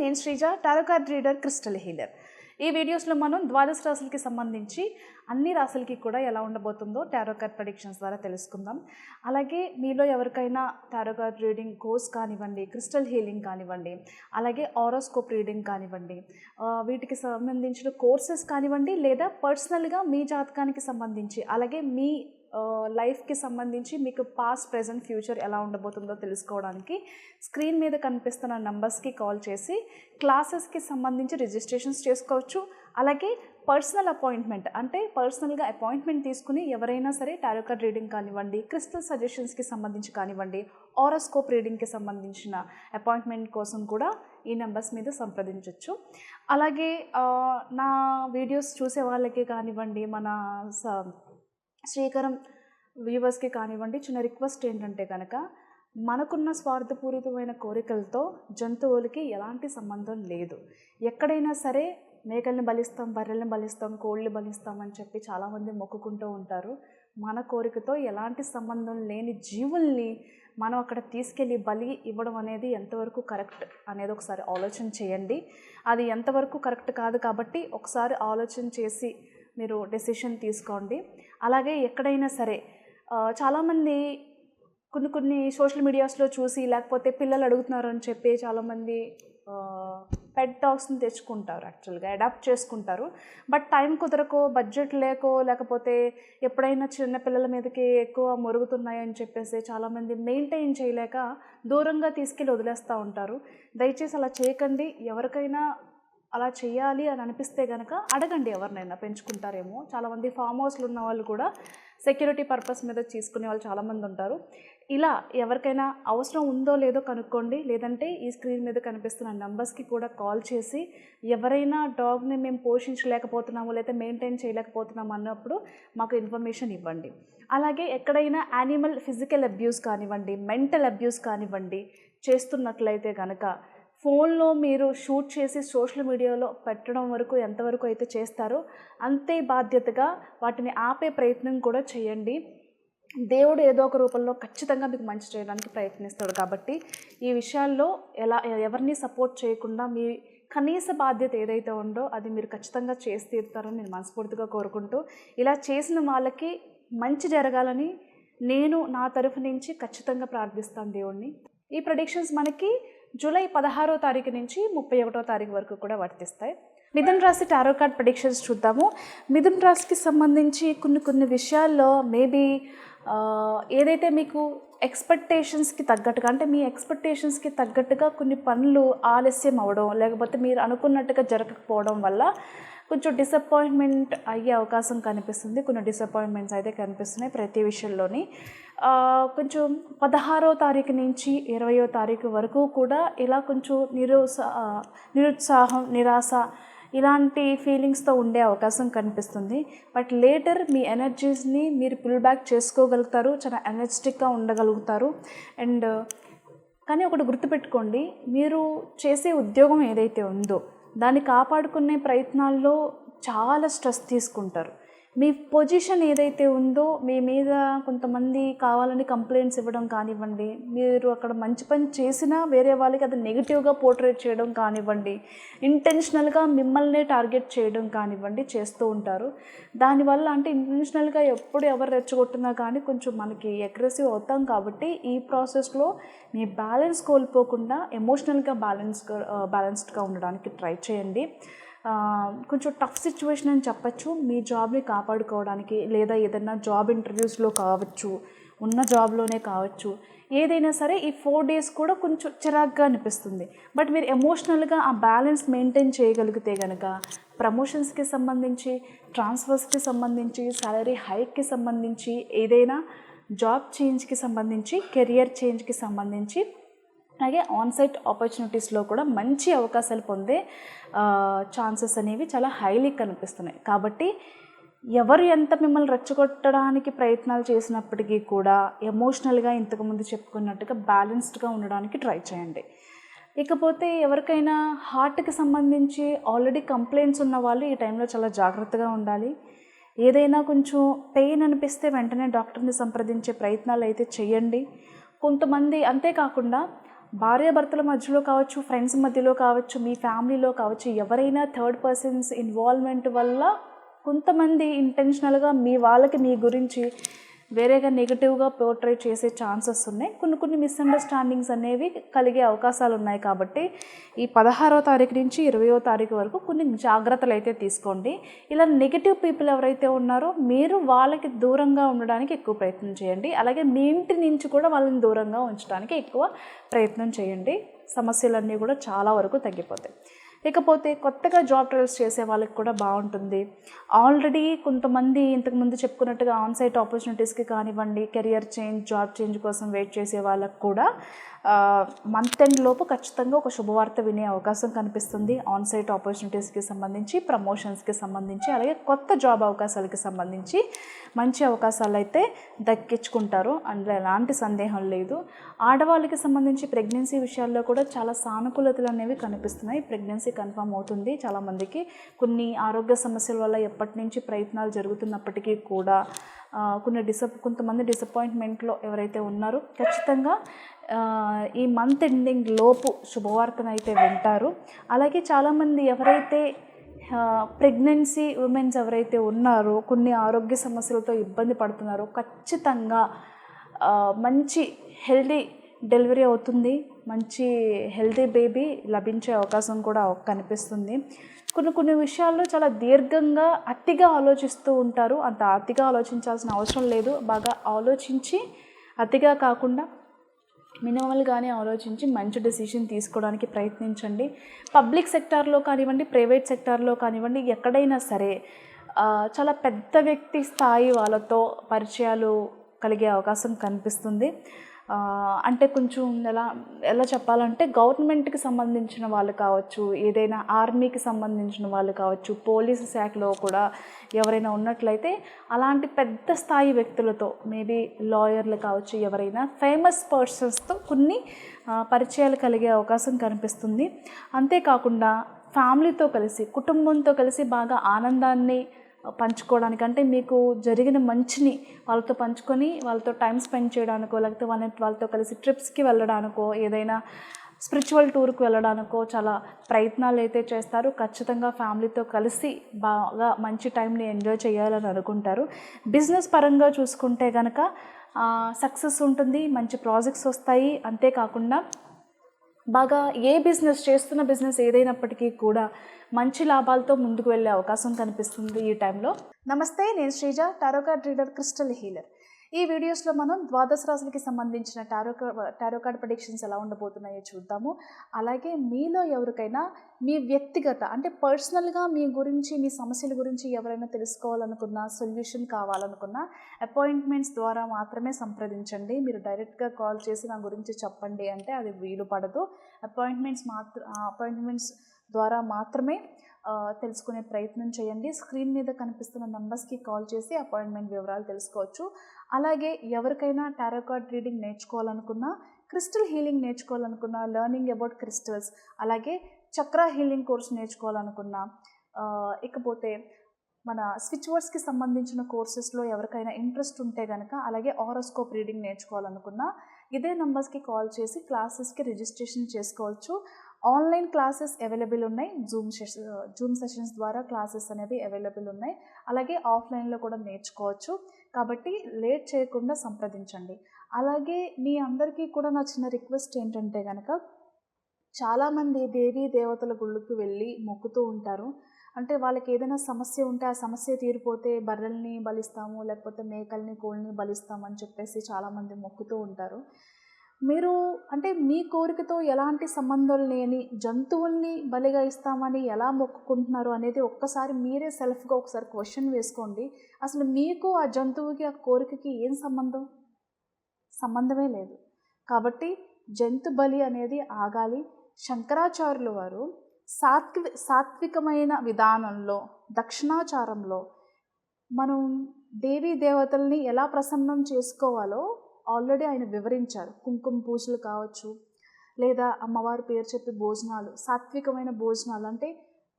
నేను Sreeja tarot card reader crystal healer. ఈ వీడియోస్లో మనం ద్వాదశ రాశులకి సంబంధించి అన్ని రాశులకి కూడా ఎలా ఉండబోతుందో టారోకార్డ్ ప్రొడిక్షన్స్ ద్వారా తెలుసుకుందాం. అలాగే మీలో ఎవరికైనా టారోకార్డ్ రీడింగ్ కోర్స్ కానివ్వండి క్రిస్టల్ హీలింగ్ కానివ్వండి అలాగే ఆరోస్కోప్ రీడింగ్ కానివ్వండి వీటికి సంబంధించిన కోర్సెస్ కానివ్వండి లేదా పర్సనల్గా మీ జాతకానికి సంబంధించి అలాగే మీ లైఫ్కి సంబంధించి మీకు పాస్ట్ ప్రజెంట్ ఫ్యూచర్ ఎలా ఉండబోతుందో తెలుసుకోవడానికి స్క్రీన్ మీద కనిపిస్తున్న నంబర్స్కి కాల్ చేసి క్లాసెస్కి సంబంధించి రిజిస్ట్రేషన్స్ చేసుకోవచ్చు. అలాగే పర్సనల్ అపాయింట్మెంట్ అంటే పర్సనల్గా అపాయింట్మెంట్ తీసుకుని ఎవరైనా సరే టారో కార్డ్ రీడింగ్ కానివ్వండి క్రిస్టల్ సజెషన్స్కి సంబంధించి కానివ్వండి ఆరోస్కోప్ రీడింగ్కి సంబంధించిన అపాయింట్మెంట్ కోసం కూడా ఈ నెంబర్స్ మీద సంప్రదించవచ్చు అలాగే నా వీడియోస్ చూసే వాళ్ళకి కానివ్వండి మన స శ్రీకరం వ్యూవర్స్కి కానివ్వండి చిన్న రిక్వెస్ట్ ఏంటంటే కనుక మనకున్న స్వార్థపూరితమైన కోరికలతో జంతువులకి ఎలాంటి సంబంధం లేదు. ఎక్కడైనా సరే మేకల్ని బలిస్తాం బర్రెల్ని బలిస్తాం కోళ్ళని బలిస్తాం అని చెప్పి చాలామంది మొక్కుకుంటూ ఉంటారు. మన కోరికతో ఎలాంటి సంబంధం లేని జీవుల్ని మనం అక్కడ తీసుకెళ్ళి బలి ఇవ్వడం అనేది ఎంతవరకు కరెక్ట్ అనేది ఒకసారి ఆలోచన చేయండి. అది ఎంతవరకు కరెక్ట్ కాదు కాబట్టి ఒకసారి ఆలోచన చేసి మీరు డెసిషన్ తీసుకోండి. అలాగే ఎక్కడైనా సరే చాలామంది కొన్ని కొన్ని సోషల్ మీడియాస్లో చూసి లేకపోతే పిల్లలు అడుగుతున్నారు అని చెప్పి చాలామంది పెట్ డాగ్స్ని తెచ్చుకుంటారు యాక్చువల్గా అడాప్ట్ చేసుకుంటారు. బట్ టైం కుదరకో బడ్జెట్ లేకో లేకపోతే ఎప్పుడైనా చిన్న పిల్లల మీదకి ఎక్కువ మొరుగుతున్నాయని చెప్పేసి చాలామంది మెయింటైన్ చేయలేక దూరంగా తీసుకెళ్ళి వదిలేస్తూ ఉంటారు. దయచేసి అలా చేయకండి. ఎవరికైనా అలా చేయాలి అని అనిపిస్తే కనుక అడగండి ఎవరినైనా పెంచుకుంటారేమో. చాలామంది ఫామ్ హౌస్లు ఉన్న వాళ్ళు కూడా సెక్యూరిటీ పర్పస్ మీద తీసుకునే వాళ్ళు చాలామంది ఉంటారు. ఇలా ఎవరికైనా అవసరం ఉందో లేదో కనుక్కోండి. లేదంటే ఈ స్క్రీన్ మీద కనిపిస్తున్న నెంబర్స్కి కూడా కాల్ చేసి ఎవరైనా డాగ్ని మేము పోషించలేకపోతున్నాము లేదా మెయింటైన్ చేయలేకపోతున్నాము అన్నప్పుడు మాకు ఇన్ఫర్మేషన్ ఇవ్వండి. అలాగే ఎక్కడైనా యానిమల్ ఫిజికల్ అబ్యూస్ కానివ్వండి మెంటల్ అబ్యూస్ కానివ్వండి చేస్తున్నట్లయితే కనుక ఫోన్లో మీరు షూట్ చేసి సోషల్ మీడియాలో పెట్టడం వరకు ఎంతవరకు అయితే చేస్తారో అంతే బాధ్యతగా వాటిని ఆపే ప్రయత్నం కూడా చేయండి. దేవుడు ఏదో ఒక రూపంలో ఖచ్చితంగా మీకు మంచి చేయడానికి ప్రయత్నిస్తాడు కాబట్టి ఈ విషయాల్లో ఎలా ఎవరిని సపోర్ట్ చేయకుండా మీ కనీస బాధ్యత ఏదైతే ఉందో అది మీరు ఖచ్చితంగా చేసి తీరుతారని నేను మనస్ఫూర్తిగా కోరుకుంటూ ఇలా చేసిన వాళ్ళకి మంచి జరగాలని నేను నా తరఫు నుంచి ఖచ్చితంగా ప్రార్థిస్తాను దేవుణ్ణి. ఈ ప్రొడిక్షన్స్ మనకి జూలై పదహారో తారీఖు నుంచి ముప్పై ఒకటో తారీఖు వరకు కూడా వర్తిస్తాయి. మిథున్ రాశి టారో కార్డ్ ప్రొడిక్షన్స్ చూద్దాము. మిథున్ రాశికి సంబంధించి కొన్ని కొన్ని విషయాల్లో మేబీ ఏదైతే మీకు ఎక్స్పెక్టేషన్స్కి తగ్గట్టుగా అంటే మీ ఎక్స్పెక్టేషన్స్కి తగ్గట్టుగా కొన్ని పనులు ఆలస్యం అవడం లేకపోతే మీరు అనుకున్నట్టుగా జరగకపోవడం వల్ల కొంచెం డిసప్పాయింట్మెంట్ అయ్యే అవకాశం కనిపిస్తుంది. కొన్ని డిసప్పాయింట్మెంట్స్ అయితే కనిపిస్తున్నాయి ప్రతి విషయంలోని. కొంచెం పదహారో తారీఖు నుంచి ఇరవయో తారీఖు వరకు కూడా ఇలా కొంచెం నిరుత్సా నిరుత్సాహం నిరాశ ఇలాంటి ఫీలింగ్స్తో ఉండే అవకాశం కనిపిస్తుంది. బట్ లేటర్ మీ ఎనర్జీస్ని మీరు పుల్ బ్యాక్ చేసుకోగలుగుతారు. చాలా ఎనర్జెటిక్గా ఉండగలుగుతారు. అండ్ కానీ ఒకటి గుర్తుపెట్టుకోండి. మీరు చేసే ఉద్యోగం ఏదైతే ఉందో దాన్ని కాపాడుకునే ప్రయత్నాల్లో చాలా స్ట్రెస్ తీసుకుంటారు. మీ పొజిషన్ ఏదైతే ఉందో మీ మీద కొంతమంది కావాలని కంప్లైంట్స్ ఇవ్వడం కానివ్వండి మీరు అక్కడ మంచి పని చేసినా వేరే వాళ్ళకి అది నెగిటివ్గా పోర్ట్రేట్ చేయడం కానివ్వండి ఇంటెన్షనల్గా మిమ్మల్ని టార్గెట్ చేయడం కానివ్వండి చేస్తూ ఉంటారు. దానివల్ల అంటే ఇంటెన్షనల్గా ఎప్పుడు ఎవరు రెచ్చగొట్టినా కానీ కొంచెం మనకి అగ్రెసివ్ అవుతాం కాబట్టి ఈ ప్రాసెస్లో మీ బ్యాలెన్స్ కోల్పోకుండా ఎమోషనల్గా బ్యాలెన్స్ బ్యాలెన్స్డ్గా ఉండడానికి ట్రై చేయండి. కొంచెం టఫ్ సిచ్యువేషన్ అని చెప్పచ్చు. మీ జాబ్ని కాపాడుకోవడానికి లేదా ఏదైనా జాబ్ ఇంటర్వ్యూస్లో కావచ్చు ఉన్న జాబ్లోనే కావచ్చు. ఏదైనా సరే ఈ ఫోర్ డేస్ కూడా కొంచెం చిరాగ్గా అనిపిస్తుంది. బట్ మీరు ఎమోషనల్గా ఆ బ్యాలెన్స్ మెయింటైన్ చేయగలిగితే కనుక ప్రమోషన్స్కి సంబంధించి ట్రాన్స్ఫర్స్కి సంబంధించి సాలరీ హైక్కి సంబంధించి ఏదైనా జాబ్ చేంజ్కి సంబంధించి కెరియర్ చేంజ్కి సంబంధించి అలాగే ఆన్సైట్ ఆపర్చునిటీస్లో కూడా మంచి అవకాశాలు పొందే ఛాన్సెస్ అనేవి చాలా హైలీ కనిపిస్తున్నాయి. కాబట్టి ఎవరు ఎంత మిమ్మల్ని రెచ్చగొట్టడానికి ప్రయత్నాలు చేసినప్పటికీ కూడా ఎమోషనల్గా ఇంతకుముందు చెప్పుకున్నట్టుగా బ్యాలెన్స్డ్గా ఉండడానికి ట్రై చేయండి. ఇకపోతే ఎవరికైనా హార్ట్కి సంబంధించి ఆల్రెడీ కంప్లైంట్స్ ఉన్న వాళ్ళు ఈ టైంలో చాలా జాగ్రత్తగా ఉండాలి. ఏదైనా కొంచెం పెయిన్ అనిపిస్తే వెంటనే డాక్టర్ని సంప్రదించే ప్రయత్నాలు అయితే చేయండి. కొంతమంది అంతేకాకుండా భార్యాభర్తల మధ్యలో కావచ్చు ఫ్రెండ్స్ మధ్యలో కావచ్చు మీ ఫ్యామిలీలో కావచ్చు ఎవరైనా థర్డ్ పర్సన్స్ ఇన్వాల్వ్మెంట్ వల్ల కొంతమంది ఇంటెన్షనల్గా మీ వాళ్ళకి మీ గురించి వేరేగా నెగిటివ్గా పోర్ట్రేట్ చేసే ఛాన్సెస్ ఉన్నాయి. కొన్ని కొన్ని మిస్అండర్స్టాండింగ్స్ అనేవి కలిగే అవకాశాలు ఉన్నాయి కాబట్టి ఈ పదహారవ తారీఖు నుంచి ఇరవయో తారీఖు వరకు కొన్ని జాగ్రత్తలు అయితే తీసుకోండి. ఇలా నెగిటివ్ పీపుల్ ఎవరైతే ఉన్నారో మీరు వాళ్ళకి దూరంగా ఉండడానికి ఎక్కువ ప్రయత్నం చేయండి. అలాగే మీ ఇంటి నుంచి కూడా వాళ్ళని దూరంగా ఉంచడానికి ఎక్కువ ప్రయత్నం చేయండి. సమస్యలన్నీ కూడా చాలా వరకు తగ్గిపోతాయి. ఇకపోతే కొత్తగా జాబ్ ట్రయల్స్ చేసే వాళ్ళకి కూడా బాగుంటుంది. ఆల్రెడీ కొంతమంది ఇంతకుముందు చెప్పుకున్నట్టుగా ఆన్ సైట్ ఆపర్చునిటీస్కి కానివ్వండి కెరియర్ చేంజ్ జాబ్ చేంజ్ కోసం వెయిట్ చేసే వాళ్ళకి కూడా మంత్ ఎండ్ లోపు ఖచ్చితంగా ఒక శుభవార్త వినే అవకాశం కనిపిస్తుంది. ఆన్ సైట్ ఆపర్చునిటీస్కి సంబంధించి ప్రమోషన్స్కి సంబంధించి అలాగే కొత్త జాబ్ అవకాశాలకి సంబంధించి మంచి అవకాశాలు అయితే దక్కించుకుంటారు. అందులో ఎలాంటి సందేహం లేదు. ఆడవాళ్ళకి సంబంధించి ప్రెగ్నెన్సీ విషయాల్లో కూడా చాలా సానుకూలతలు అనేవి కనిపిస్తున్నాయి. ప్రెగ్నెన్సీ కన్ఫామ్ అవుతుంది. చాలామందికి కొన్ని ఆరోగ్య సమస్యల వల్ల ఎప్పటి నుంచి ప్రయత్నాలు జరుగుతున్నప్పటికీ కూడా కొన్ని డిసప్ కొంతమంది డిసప్పాయింట్మెంట్లో ఎవరైతే ఉన్నారో ఖచ్చితంగా ఈ మంత్ ఎండింగ్ లోపు శుభవార్తను అయితే వింటారు. అలాగే చాలామంది ఎవరైతే ప్రెగ్నెన్సీ ఉమెన్స్ ఎవరైతే ఉన్నారో కొన్ని ఆరోగ్య సమస్యలతో ఇబ్బంది పడుతున్నారో ఖచ్చితంగా మంచి హెల్దీ డెలివరీ అవుతుంది. మంచి హెల్దీ బేబీ లభించే అవకాశం కూడా కనిపిస్తుంది. కొన్ని కొన్ని విషయాల్లో చాలా దీర్ఘంగా అతిగా ఆలోచిస్తూ ఉంటారు. అంత అతిగా ఆలోచించాల్సిన అవసరం లేదు. బాగా ఆలోచించి అతిగా కాకుండా మినిమల్గానే ఆలోచించి మంచి డెసిషన్ తీసుకోవడానికి ప్రయత్నించండి. పబ్లిక్ సెక్టార్లో కానివ్వండి ప్రైవేట్ సెక్టార్లో కానివ్వండి ఎక్కడైనా సరే చాలా పెద్ద వ్యక్తి స్థాయి వాళ్ళతో పరిచయాలు కలిగే అవకాశం కనిపిస్తుంది. అంటే కొంచెం ఎలా ఎలా చెప్పాలంటే గవర్నమెంట్కి సంబంధించిన వాళ్ళు కావచ్చు ఏదైనా ఆర్మీకి సంబంధించిన వాళ్ళు కావచ్చు పోలీసు శాఖలో కూడా ఎవరైనా ఉన్నట్లయితే అలాంటి పెద్ద స్థాయి వ్యక్తులతో మేబీ లాయర్లు కావచ్చు ఎవరైనా ఫేమస్ పర్సన్స్తో కొన్ని పరిచయాలు కలిగే అవకాశం కనిపిస్తుంది. అంతేకాకుండా ఫ్యామిలీతో కలిసి కుటుంబంతో కలిసి బాగా ఆనందాన్ని పంచుకోవడానికి అంటే మీకు జరిగిన మంచిని వాళ్ళతో పంచుకొని వాళ్ళతో టైం స్పెండ్ చేయడానికో లేకపోతే వాళ్ళ వాళ్ళతో కలిసి ట్రిప్స్కి వెళ్ళడానికో ఏదైనా స్పిరిచువల్ టూర్కి వెళ్ళడానికో చాలా ప్రయత్నాలు అయితే చేస్తారు. ఖచ్చితంగా ఫ్యామిలీతో కలిసి బాగా మంచి టైంని ఎంజాయ్ చేయాలని అనుకుంటారు. బిజినెస్ పరంగా చూసుకుంటే కనుక సక్సెస్ ఉంటుంది మంచి ప్రాజెక్ట్స్ వస్తాయి. అంతేకాకుండా బాగా ఏ బిజినెస్ చేస్తున్న బిజినెస్ ఏదైనప్పటికీ కూడా మంచి లాభాలతో ముందుకు వెళ్ళే అవకాశం కనిపిస్తుంది ఈ టైంలో. నమస్తే నేను Sreeja tarot card reader crystal healer. ఈ వీడియోస్లో మనం ద్వాదశ రాశులకి సంబంధించిన టారో టారో కార్డ్ ప్రొడిక్షన్స్ ఎలా ఉండబోతున్నాయో చూద్దాము. అలాగే మీలో ఎవరికైనా మీ వ్యక్తిగత అంటే పర్సనల్గా మీ గురించి మీ సమస్యల గురించి ఎవరైనా తెలుసుకోవాలనుకున్నా సొల్యూషన్ కావాలనుకున్నా అపాయింట్మెంట్స్ ద్వారా మాత్రమే సంప్రదించండి. మీరు డైరెక్ట్గా కాల్ చేసి నా గురించి చెప్పండి అంటే అది వీలు పడదు. అపాయింట్మెంట్స్ మాత్ర అపాయింట్మెంట్స్ ద్వారా మాత్రమే తెలుసుకునే ప్రయత్నం చేయండి. స్క్రీన్ మీద కనిపిస్తున్న నంబర్స్కి కాల్ చేసి అపాయింట్మెంట్ వివరాలు తెలుసుకోవచ్చు. అలాగే ఎవరికైనా టారో కార్డ్ రీడింగ్ నేర్చుకోవాలనుకున్నా క్రిస్టల్ హీలింగ్ నేర్చుకోవాలనుకున్నా లెర్నింగ్ అబౌట్ క్రిస్టల్స్ అలాగే చక్ర హీలింగ్ కోర్స్ నేర్చుకోవాలనుకున్నా ఇకపోతే మన స్విచ్ వర్డ్స్కి సంబంధించిన కోర్సెస్లో ఎవరికైనా ఇంట్రెస్ట్ ఉంటే కనుక అలాగే ఆరోస్కోప్ రీడింగ్ నేర్చుకోవాలనుకున్నా ఇదే నెంబర్స్కి కాల్ చేసి క్లాసెస్కి రిజిస్ట్రేషన్ చేసుకోవచ్చు. ఆన్లైన్ క్లాసెస్ అవైలబుల్ ఉన్నాయి. జూమ్ సెషన్ జూమ్ సెషన్స్ ద్వారా క్లాసెస్ అనేవి అవైలబుల్ ఉన్నాయి. అలాగే ఆఫ్లైన్లో కూడా నేర్చుకోవచ్చు. కాబట్టి లేట్ చేయకుండా సంప్రదించండి. అలాగే మీ అందరికీ కూడా నా చిన్న రిక్వెస్ట్ ఏంటంటే కనుక చాలామంది దేవీ దేవతల గుళ్ళకి వెళ్ళి మొక్కుతూ ఉంటారు. అంటే వాళ్ళకి ఏదైనా సమస్య ఉంటే ఆ సమస్య తీరిపోతే బర్రెల్ని బలిస్తాము లేకపోతే మేకల్ని కోళ్ళని బలిస్తాము అని చెప్పేసి చాలామంది మొక్కుతూ ఉంటారు. మీరు అంటే మీ కోరికతో ఎలాంటి సంబంధం లేని జంతువుల్ని బలిగా ఇస్తామని ఎలా మొక్కుకుంటున్నారు అనేది ఒక్కసారి మీరే సెల్ఫ్గా ఒకసారి క్వశ్చన్ వేసుకోండి. అసలు మీకు ఆ జంతువుకి ఆ కోరికకి ఏం సంబంధం? సంబంధమే లేదు. కాబట్టి జంతు బలి అనేది ఆగాలి. శంకరాచార్యులు వారు సాత్వి సాత్వికమైన విధానంలో దక్షిణాచారంలో మనం దేవీ దేవతల్ని ఎలా ప్రసన్నం చేసుకోవాలో ఆల్రెడీ ఆయన వివరించారు. కుంకుమ పూజలు కావచ్చు లేదా అమ్మవారి పేరు చెప్పి భోజనాలు సాత్వికమైన భోజనాలు అంటే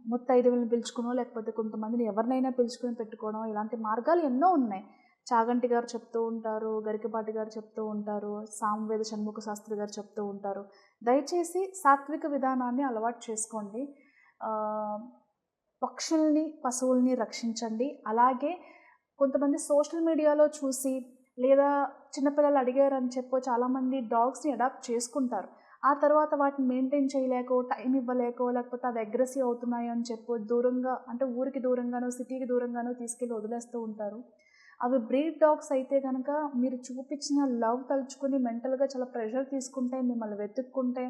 ముత్తైదువులను పిలుచుకునో లేకపోతే కొంతమందిని ఎవరినైనా పిలుచుకుని పెట్టుకోవడం ఇలాంటి మార్గాలు ఎన్నో ఉన్నాయి. చాగంటి గారు చెప్తూ ఉంటారు గరికపాటి గారు చెప్తూ ఉంటారు సామవేద షణ్ముఖ శాస్త్రి గారు చెప్తూ ఉంటారు. దయచేసి సాత్విక విధానాన్ని అలవాటు చేసుకోండి. పక్షుల్ని పశువుల్ని రక్షించండి. అలాగే కొంతమంది సోషల్ మీడియాలో చూసి లేదా చిన్నపిల్లలు అడిగారని చెప్పో చాలామంది డాగ్స్ని అడాప్ట్ చేసుకుంటారు. ఆ తర్వాత వాటిని మెయింటైన్ చేయలేకో టైం ఇవ్వలేకో లేకపోతే అవి అగ్రెసివ్ అవుతున్నాయి అని చెప్పో దూరంగా అంటే ఊరికి దూరంగానో సిటీకి దూరంగానో తీసుకెళ్ళి వదిలేస్తూ ఉంటారు. అవి బ్రీడ్ డాగ్స్ అయితే కనుక మీరు చూపించిన లవ్ తలుచుకుని మెంటల్గా చాలా ప్రెషర్ తీసుకుంటే మిమ్మల్ని వెతుక్కుంటే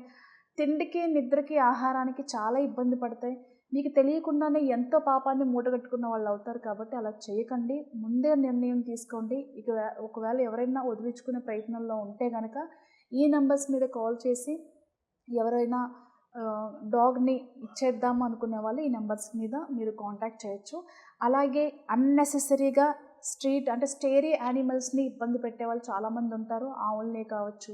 తిండికి నిద్రకి ఆహారానికి చాలా ఇబ్బంది పడతాయి. మీకు తెలియకుండానే ఎంతో పాపాన్ని మూటగట్టుకున్న వాళ్ళు అవుతారు కాబట్టి అలా చేయకండి. ముందే నిర్ణయం తీసుకోండి. ఇక ఒకవేళ ఎవరైనా వదిలించుకునే ప్రయత్నంలో ఉంటే కనుక ఈ నెంబర్స్ మీద కాల్ చేసి ఎవరైనా డాగ్ని ఇచ్చేద్దాం అనుకునే వాళ్ళు ఈ నెంబర్స్ మీద మీరు కాంటాక్ట్ చేయొచ్చు. అలాగే అన్నెసెసరీగా స్ట్రీట్ అంటే స్టేరీ యానిమల్స్ని ఇబ్బంది పెట్టే వాళ్ళు చాలామంది ఉంటారు. ఆవులనే కావచ్చు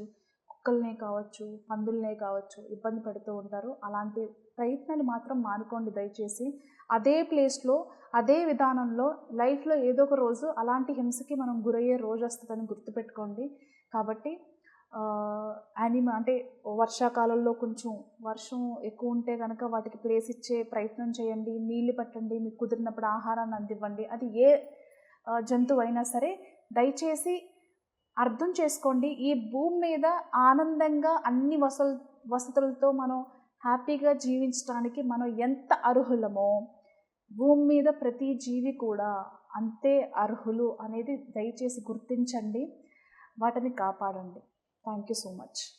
కుక్కల్నే కావచ్చు పందులనే కావచ్చు ఇబ్బంది పెడుతూ ఉంటారు. అలాంటి ప్రయత్నాలు మాత్రం మానుకోండి దయచేసి. అదే ప్లేస్లో అదే విధానంలో లైఫ్లో ఏదో ఒక రోజు అలాంటి హింసకి మనం గురయ్యే రోజు వస్తుందని గుర్తుపెట్టుకోండి. కాబట్టి యానిమ అంటే వర్షాకాలంలో కొంచెం వర్షం ఎక్కువ ఉంటే కనుక వాటికి ప్లేస్ ఇచ్చే ప్రయత్నం చేయండి. నీళ్ళు పెట్టండి మీకు కుదిరినప్పుడు ఆహారాన్ని అందివ్వండి. అది ఏ జంతువు అయినా సరే దయచేసి అర్థం చేసుకోండి. ఈ భూమి మీద ఆనందంగా అన్ని వసలు వసతులతో మనం హ్యాపీగా జీవించడానికి మనం ఎంత అర్హులమో భూమి మీద ప్రతి జీవి కూడా అంతే అర్హులు అనేది దయచేసి గుర్తించండి. వాటిని కాపాడండి. Thank you so much.